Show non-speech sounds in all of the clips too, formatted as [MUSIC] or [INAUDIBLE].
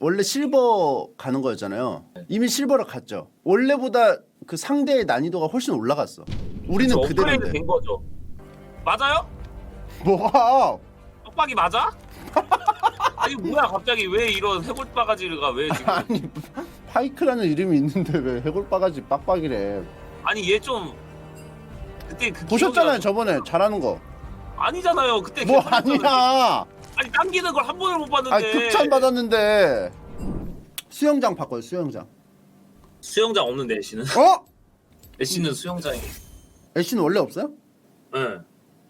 원래 실버 가는 거였잖아요. 이미 실버로 갔죠. 원래보다 그 상대의 난이도가 훨씬 올라갔어. 우리는 업그레이드 그대로인데. 된 거죠. 맞아요? 뭐가? 떡박이 맞아? [LAUGHS] 아니 뭐야 갑자기 왜 이런 해골 바가지가 왜 지금 [LAUGHS] 아니 파이크라는 이름이 있는데 왜 해골바가지 빡빡이래. 아니 얘 좀 그때 그 보셨잖아요 기억이 저번에 잘하는 거. 나- 아니잖아요 그때 뭐. 아니야. 아니 당기는 걸 한 번을 못 봤는데 아니 극찬 받았는데 수영장 바꿔요 수영장. 수영장 없는데 애쉬는 어? [LAUGHS] 애쉬는 수영장이 애쉬는 원래 없어요? 네.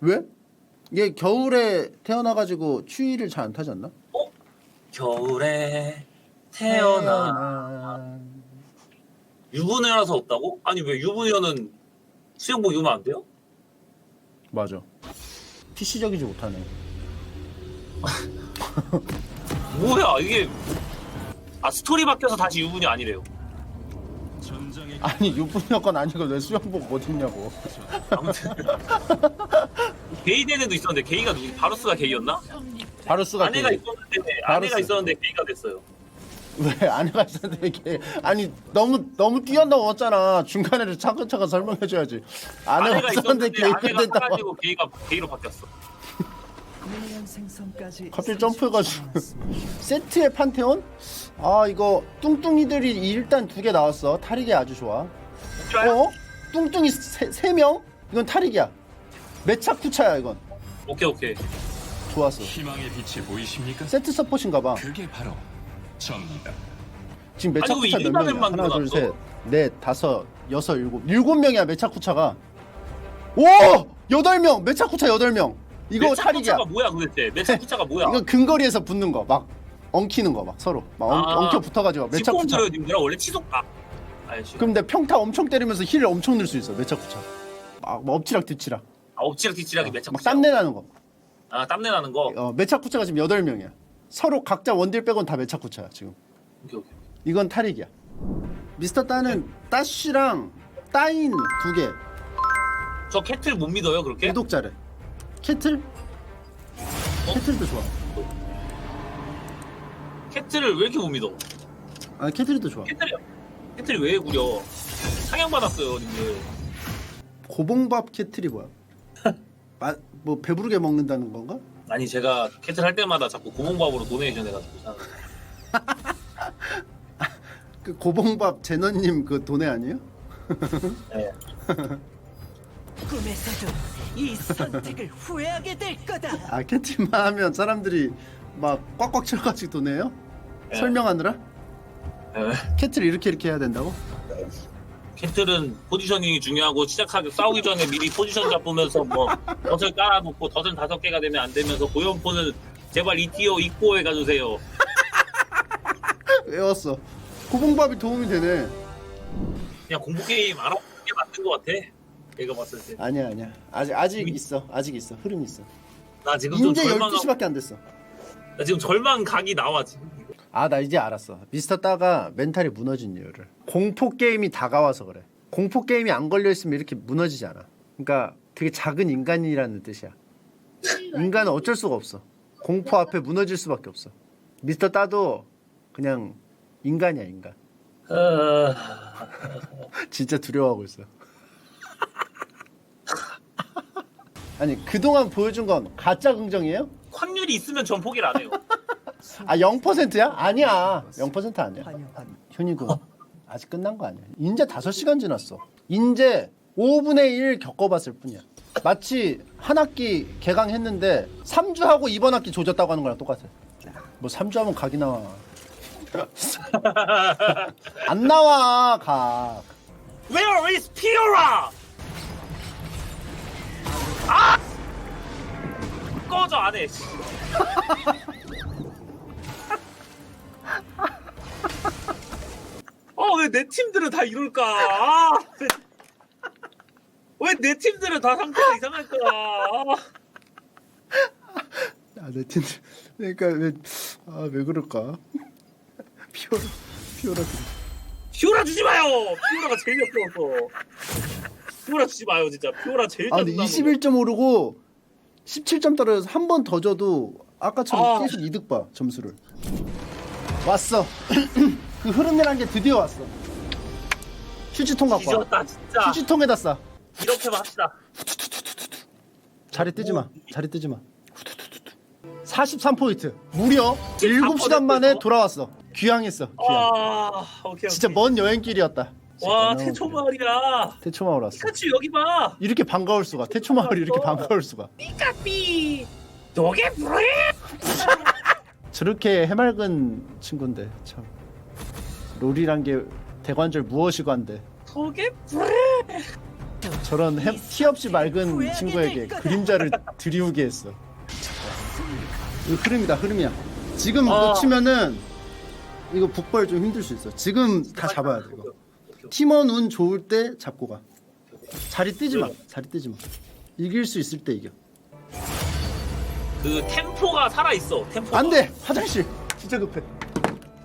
왜? 얘 겨울에 태어나가지고 추위를 잘 안 타지 않나? 겨울에 태어나 유부녀라서 없다고? 아니 왜 유부녀는 수영복 입으면 안 돼요? 맞아. PC적이지 못하네. [LAUGHS] 뭐야 이게 아 스토리 바뀌어서 다시 유부녀 아니래요 아니 유부녀건 아니고 왜 수영복 못 입냐고. 아무튼 게이 된 애도 있었는데 게이가 누구 바루스가 게이였나? 바루스가 아내가 그- 있었는데 아내가 바루스. 있었는데 게이가 됐어요 왜 아내가 있었는데 이게 아니 너무 너무 뛰어넘었잖아. 중간에 차근차근 설명해줘야지. 아내가, 아내가 있었는데 있었는데 게이가 아내가 된다고. 사라지고 게이가 게이로 바뀌었어 갑자기 점프해가지고 세트의 판테온? 아 이거 뚱뚱이들이 일단 두 개 나왔어. 탈익이 아주 좋아. 어? 뚱뚱이 세, 세 명? 이건 탈익이야. 매차쿠차야 이건. 오케이 오케이 좋았어. 희망의 빛이 보이십니까? 세트 서폿인가봐. 그게 바로 접니다. 지금 아니, 매차쿠차 왜몇 명이야? 하나, 둘, 늘어났어? 셋, 넷, 다섯, 여섯, 일곱. 일곱 명이야 매차쿠차가. 오! 여덟 명! 매차쿠차 여덟 명! 이거 탈익이야. 메차쿠차가 뭐야 도대체 메차쿠차가 뭐야 이거 근거리에서 붙는 거. 막 엉키는 거 막 서로. 막 엉, 아. 엉켜 붙어가지고 지금 매차쿠차. 들어요 님들아 원래 치속 아 알지 그럼 내 평타 엄청 때리면서 힐을 엄청 넣을 수 있어 매차쿠차. 막, 막 엎치락 뒤치락. 아 엎치락 뒤치락이 막 메차쿠차 땀내 나는 거. 아 땀내 나는 거 어, 매차쿠차가 지금 여덟 명이야. 서로 각자 원딜 빼곤 다 매차쿠차야 지금. 오케이 오케이 이건 탈익이야. 미스터 따는 따쉬랑 따인 두 개. 저 캐틀 못 믿어요 그렇게? 구독자래. 캐틀? 캐틀도 좋아. 캐틀을 왜 이렇게 못 믿어? 아 캐틀도 좋아. 캐틀이 캐틀이 왜 구려? 상향 받았어요 님들 고봉밥 캐틀이 뭐야? [LAUGHS] 아, 뭐 배부르게 먹는다는 건가? 아니 제가 캐틀 할 때마다 자꾸 고봉밥으로 도네이션 해가지고 사는 [LAUGHS] 그 고봉밥 제너님 그 돈에 아니에요? 네. [LAUGHS] 꿈에서도 이 선택을 후회하게 될 거다. 아 캐틀만 하면 사람들이 막 꽉꽉 채워가지고 돈내요? 네. 설명하느라? 네. 캐틀 이렇게 이렇게 해야 된다고? 캐틀은 포지셔닝이 중요하고 시작하기 싸우기 전에 미리 포지션 잡으면서 뭐 덫을 깔아놓고 덫은 다섯 개가 되면 안 되면서 고연포는 제발 이 티어 입고 해 가주세요. [LAUGHS] 외웠어. 고봉밥이 도움이 되네. 그냥 공포 게임 알아보는 게 맞는 것 같아. 내가 봤을 때. 아니야 아니야. 아직 아직 미- 있어. 아직 있어. 흐름 있어. 나 지금 좀 인제 절망. 12시밖에 안 됐어. 나 지금 절망 각이 나와 지금. 아 나 이제 알았어 미스터 따가 멘탈이 무너진 이유를 공포 게임이 다가와서 그래 공포 게임이 안 걸려 있으면 이렇게 무너지지 않아 그러니까 되게 작은 인간이라는 뜻이야 인간은 어쩔 수가 없어 공포 앞에 무너질 수밖에 없어 미스터 따도 그냥 인간이야 인간 어... [LAUGHS] 진짜 두려워하고 있어 아니 그동안 보여준 건 가짜 긍정이에요? 확률이 있으면 전 포기를 안 해요. [LAUGHS] 아 0%야? 아니야 0% 아니야 환영합니다. 현이군 아직 끝난 거 아니야 인제 5시간 지났어 인제 5분의 1 겪어봤을 뿐이야 마치 한 학기 개강했는데 3주 하고 이번 학기 조졌다고 하는 거랑 똑같아 뭐 3주 하면 각이 나와 [LAUGHS] 안 나와 각 Where is Fiora? 아! 꺼져 안 해. 씨. 어, 왜내 팀들은 다 이럴까? 아, 왜내 팀들은 다 상태가 이상할까? 아, 아내 팀 그러니까 왜아왜 그럴까 피오라 피오라 피오라 주지 마요! 피오라가 제일 역겨웠어. 피오라 주지 마요, 진짜. 피오라 제일 아 근데 짜증나는 21점 오르고 17점 떨어져서 한 번더 줘도 아까처럼 아. 계속 이득 봐 점수를 왔어. [CLEARS THROAT] 그 흐름이란 게 드디어 왔어. 휴지통 갖고 와. 뒤졌다 진짜. 휴지통에다 싸. 이렇게만 합시다. 자리 뜨지 마. 자리 뜨지 마. 43포인트. 무려 7시간 만에 돌아왔어. 귀향했어. 귀향. 아 오케이. 진짜 오케이. 먼 여행길이었다. 와 태초 마을이야. 태초 마을 왔어. 피카츄 여기 봐. 이렇게 반가울 수가. 태초 마을이 이렇게 반가울 수가. 삐까삐. 너게 뭐해? [LAUGHS] 저렇게 해맑은 친구인데 참. 롤이란 게 대관절 무엇이관데 너게 뭐해? 저런 해, 티 없이 맑은 친구에게 그림자를 들이우게 했어. 이거 흐름이다 흐름이야. 지금 아. 놓치면은 이거 북벌 좀 힘들 수 있어. 지금 다 잡아야 돼 이거. 팀원 운 좋을 때 잡고 가. 자리 뜨지 마. 자리 뜨지 마. 이길 수 있을 때 이겨. 그 템포가 살아 있어. 템포. 안 돼 화장실. 진짜 급해.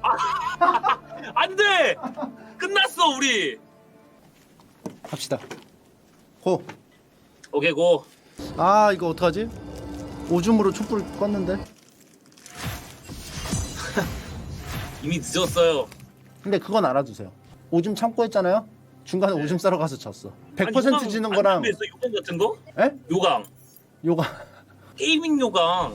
[LAUGHS] 안 돼. 끝났어 우리. 갑시다. 고. 오케이 고. 아 이거 어떡하지? 오줌으로 촛불 껐는데. [LAUGHS] 이미 늦었어요. 근데 그건 알아두세요. 오줌 참고 했잖아요. 중간에 오줌 싸러 가서 졌어. 100% 지는 거랑 있어 요강 같은 거? 에? 요강. 요가 게이밍 요강.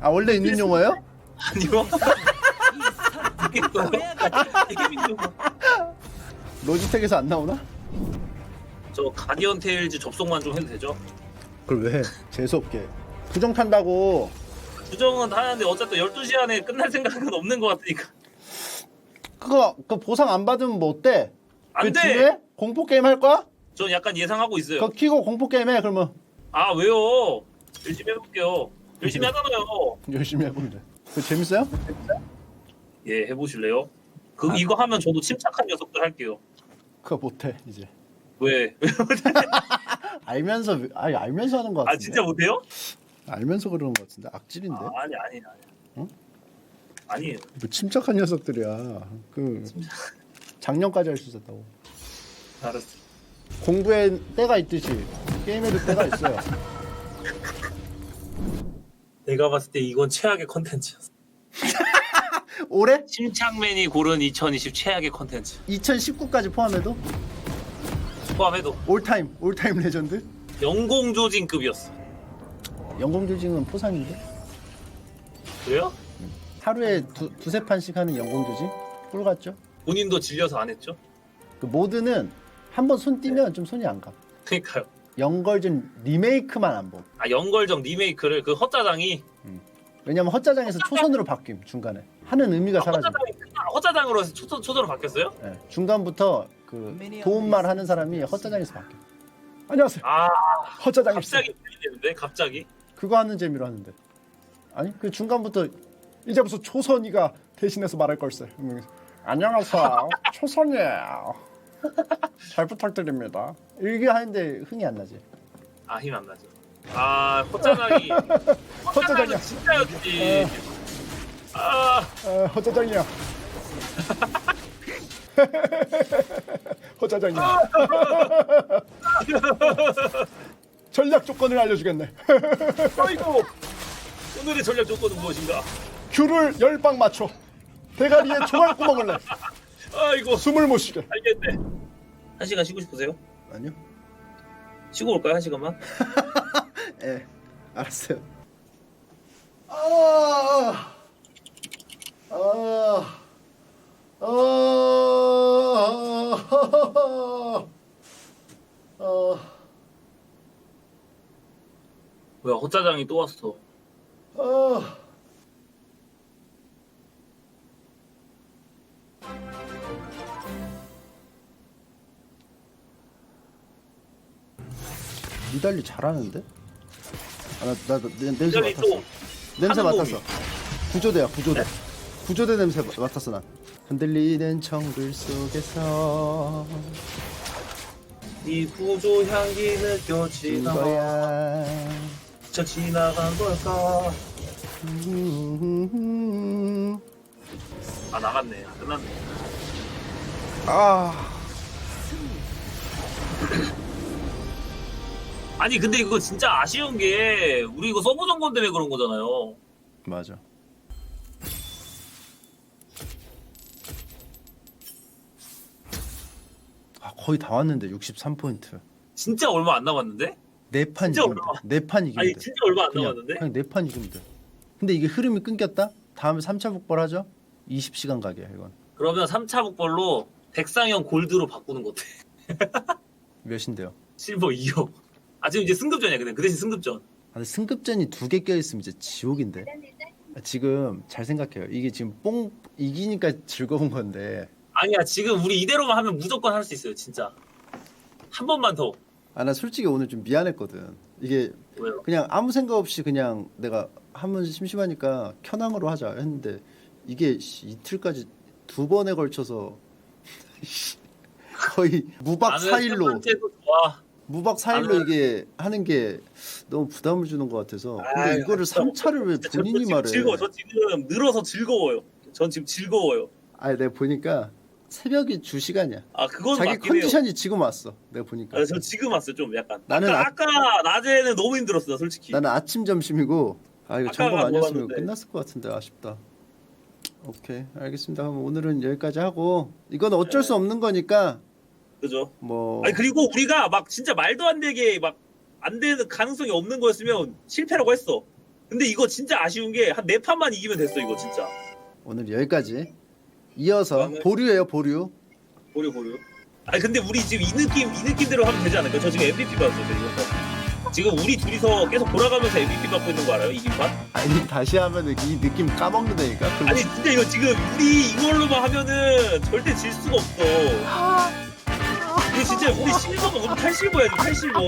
아 원래 있는 용어예요? 아니요. 이게 뭐야? [LAUGHS] 게이밍 요강. 로지텍에서 안 나오나? 저 가디언 테일즈 접속만 좀 해도 되죠? 그걸 왜? 재수 없게. 부정 탄다고. 부정은 하는데 어쨌든 12시 안에 끝날 생각은 없는 것 같으니까. 그거 그 보상 안 받으면 뭐 어때? 안그 돼! 뒤에 공포 게임 할 거야? 전 약간 예상하고 있어요. 그거 키고 공포 게임 해 그러면 아 왜요? 열심히 해볼게요. 열심히 하잖아요. [LAUGHS] 열심히 해보면 그 재밌어요? 예, 해보실래요? 그 아. 이거 하면 저도 침착한 녀석들 할게요. 그거 못해 이제. 왜? [LAUGHS] [LAUGHS] 알면서 아니 알면서 하는 거 같은데. 아 진짜 못해요? 알면서 그러는 거 같은데 악질인데. 아, 아니 아니 아니. 응? 아니에요. 뭐 침착한 녀석들이야. 그 작년까지 할 수 있었다고. 알았어. 공부에 때가 있듯이 게임에도 때가 있어요. [LAUGHS] 내가 봤을 때 이건 최악의 컨텐츠였어. [LAUGHS] 올해 침착맨이 고른 2020 최악의 컨텐츠. 2019까지 포함해도 포함해도 올타임 올타임 레전드. 영공 조진급이었어. 영공 조징은 포상인데 그래요? 하루에 두, 두세 판씩 하는 영공 조징 꿀 같죠? 본인도 질려서 안 했죠? 그 모드는 한 번 손 띄면 좀 손이 안 가. 그러니까요. 영걸전 리메이크만 안 봄. 아 영걸정 리메이크를 그 헛짜장이 왜냐면 헛짜장에서 초선으로 바뀜 중간에 하는 의미가 아, 사라져. 그냥 해서 초선 초선으로 바뀌었어요? 예, 중간부터 그 도움말 하는 사람이 헛짜장에서 바뀌어. 안녕하세요. 아 헛짜장입니다. 갑자기 들리는데 갑자기 그거 하는 재미로 하는데. 아니 그 중간부터 이제 무슨 초선이가 대신해서 말할 걸세. 안녕하세요. [LAUGHS] 초선이에요. 잘 부탁드립니다. 이렇게 하는데 흥이 안 나지. 아 힘 안 나죠. 아 헛짜장이야. 헛짜장은 진짜였지. 아 어, 허짜장이야. [LAUGHS] [LAUGHS] 허짜장이야. 전략 조건을 알려주겠네. [LAUGHS] 아이고 오늘의 전략 조건은 무엇인가? 귤을 열방 맞춰. 대가리에 총알 구멍을 내. 아이고 숨을 못 쉬게. 알겠네. 한 시간 쉬고 싶으세요? 아니요. 쉬고 올까요 한 시간만? [LAUGHS] 예, 알았어요. 아, 아, 아, 아, 뭐야 헛짜장이 또 왔어. 아. 니달리 잘하는데? 아, 나, 나, 나 냄새 맡았어. 또 냄새 하는 맡았어. 구조대야, 구조대. 네? 구조대 냄새 맡- 맡았어, 난. 흔들리는 청글 속에서 이 구조 향기 진 느껴지나 거야. 저 지나간 걸까? 음, 아 나갔네. 끝났네. 아. [CLEARS THROAT] 아니 근데 이거 진짜 아쉬운 게 우리 이거 서브 정권 때문에 그런 거잖아요. 맞아. 아 거의 다 왔는데 63포인트. 진짜 얼마 안 남았는데? 네판 진짜 이기면 돼. 어려워. 네판 이기면 아니 돼. 진짜 얼마 안 그냥, 남았는데? 그냥 네판 이기면 돼. 근데 이게 흐름이 끊겼다? 다음에 3차 복벌하죠? 20시간 가게 이건. 그러면 3차 복벌로 백상형 골드로 바꾸는 거 어때? [LAUGHS] 몇인데요? 실버 2호. 아 지금 이제 승급전이야 근데 그 대신 승급전. 아, 근데 승급전이 두 개 껴있으면 이제 지옥인데. 아, 지금 잘 생각해요. 이게 지금 뽕 이기니까 즐거운 건데. 아니야 지금 우리 이대로만 하면 무조건 할 수 있어요 진짜. 한 번만 더. 아 나 솔직히 오늘 좀 미안했거든. 이게 왜요? 그냥 아무 생각 없이 그냥 내가 한 번 심심하니까 켜낭으로 하자 했는데 이게 씨, 이틀까지 두 번에 걸쳐서 [LAUGHS] 거의 무박 나는 세 4일로 번째도 좋아. 무박 4일로 나는- 이게 하는 게 너무 부담을 주는 것 같아서 근데 아유, 이거를 3차를 왜저 본인이 지금 말해 즐거워. 저 지금 늘어서 즐거워요. 전 지금 즐거워요. 아니 내가 보니까 새벽이 주 시간이야 아 그건 자기 맞긴 해요. 컨디션이 지금 왔어 내가 보니까 아, 저 지금 왔어요 좀 약간. 나는 아까, 아- 아까 낮에는 너무 힘들었어 나 솔직히. 나는 아침 점심이고 아 이거 아까가 점검 아니었으면 몰랐는데. 끝났을 것 같은데 아쉽다. 오케이 알겠습니다. 그럼 오늘은 여기까지 하고 이건 어쩔 수 없는 거니까 그죠? 뭐 아니 그리고 우리가 막 진짜 말도 안 되게 막 안 되는 가능성이 없는 거였으면 실패라고 했어. 근데 이거 진짜 아쉬운 게 한 네 판만 이기면 됐어 이거 진짜. 오늘 여기까지 이어서 그러면- 보류예요 보류. 보려 보려. 아니 근데 우리 지금 이 느낌 이 느낌대로 하면 되지 않을까? 저 지금 MVP 받았어요 이거. 지금 우리 둘이서 계속 돌아가면서 MVP 받고 있는 거 알아요 이김판? 아니 다시 하면은 이 느낌 까먹는다니까. 그럼 아니 진짜 이거 지금 우리 이걸로만 하면은 절대 질 수가 없어. 이거 진짜 우리 실버가 우리 탈실버야 탈실버.